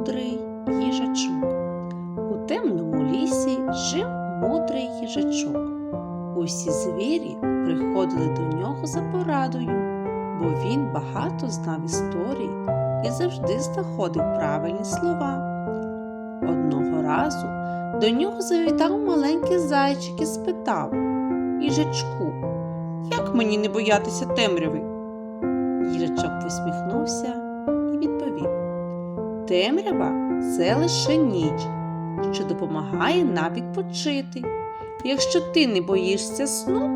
мудрий їжачок. У темному лісі жив мудрий їжачок. Усі звірі приходили до нього за порадою, бо він багато знав історій і завжди знаходив правильні слова. Одного разу до нього завітав маленький зайчик і спитав Їжачку, як мені не боятися темряви? Їжачок посміхнувся Темрява це лише ніч, що допомагає нам відпочити. Якщо ти не боїшся сну,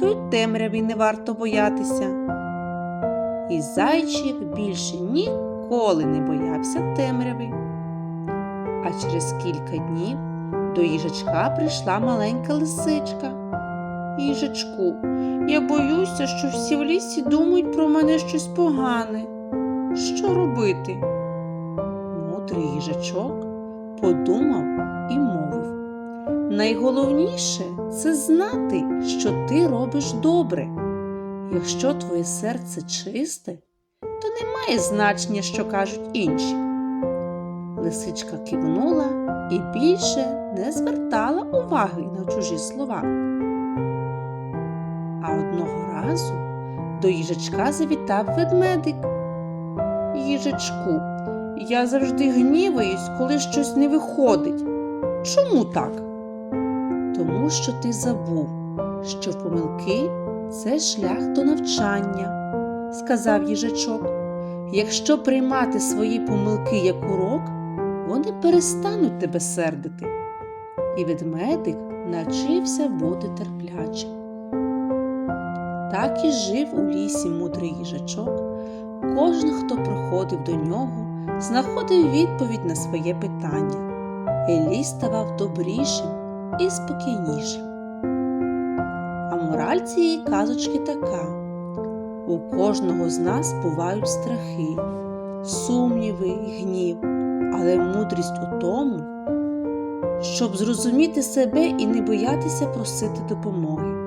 то й темряві не варто боятися. І зайчик більше ніколи не боявся темряви. А через кілька днів до їжачка прийшла маленька лисичка. Їжачку, я боюся, що всі в лісі думають про мене щось погане. Що робити? Мудрий їжачок подумав і мовив. Найголовніше це знати, що ти робиш добре. Якщо твоє серце чисте, то немає значення, що кажуть інші. Лисичка кивнула і більше не звертала уваги на чужі слова. А одного разу до їжачка завітав ведмедик. Їжачку, я завжди гніваюсь, коли щось не виходить. Чому так? Тому що ти забув, що помилки це шлях до навчання, сказав їжачок. Якщо приймати свої помилки як урок, вони перестануть тебе сердити. І ведмедик навчився бути терплячим. Так і жив у лісі мудрий їжачок. Кожен, хто приходив до нього, знаходив відповідь на своє питання, і ліс ставав добрішим і спокійнішим. А мораль цієї казочки така: у кожного з нас бувають страхи, сумніви і гнів, але мудрість у тому, щоб зрозуміти себе і не боятися просити допомоги.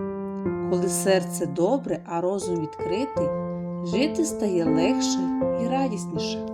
Коли серце добре, а розум відкритий, жити стає легше і радісніше.